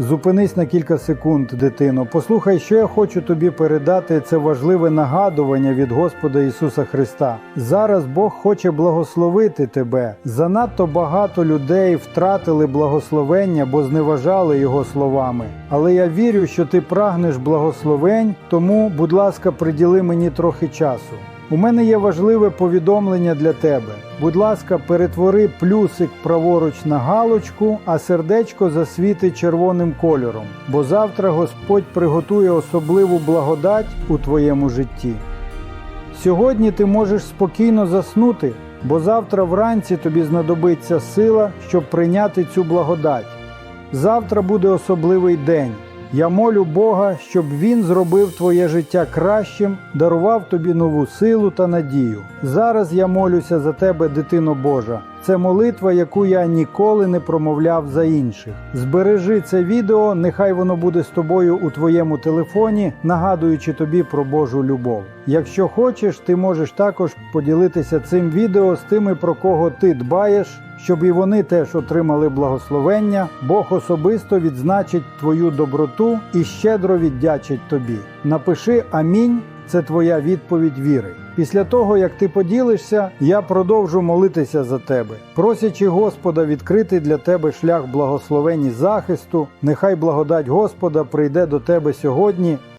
Зупинись на кілька секунд, дитино. Послухай, що я хочу тобі передати. Це важливе нагадування від Господа Ісуса Христа. Зараз Бог хоче благословити тебе. Занадто багато людей втратили благословення, бо зневажали його словами. Але я вірю, що ти прагнеш благословень, тому, будь ласка, приділи мені трохи часу. У мене є важливе повідомлення для тебе. Будь ласка, перетвори плюсик праворуч на галочку, а сердечко засвіти червоним кольором, бо завтра Господь приготує особливу благодать у твоєму житті. Сьогодні ти можеш спокійно заснути, бо завтра вранці тобі знадобиться сила, щоб прийняти цю благодать. Завтра буде особливий день. Я молю Бога, щоб Він зробив твоє життя кращим, дарував тобі нову силу та надію. Зараз я молюся за тебе, дитино Божа. Це молитва, яку я ніколи не промовляв за інших. Збережи це відео, нехай воно буде з тобою у твоєму телефоні, нагадуючи тобі про Божу любов. Якщо хочеш, ти можеш також поділитися цим відео з тими, про кого ти дбаєш, щоб і вони теж отримали благословення. Бог особисто відзначить твою доброту і щедро віддячить тобі. Напиши Амінь. Це твоя відповідь віри. Після того, як ти поділишся, я продовжу молитися за тебе, просячи Господа відкрити для тебе шлях благословень і захисту. Нехай благодать Господа прийде до тебе сьогодні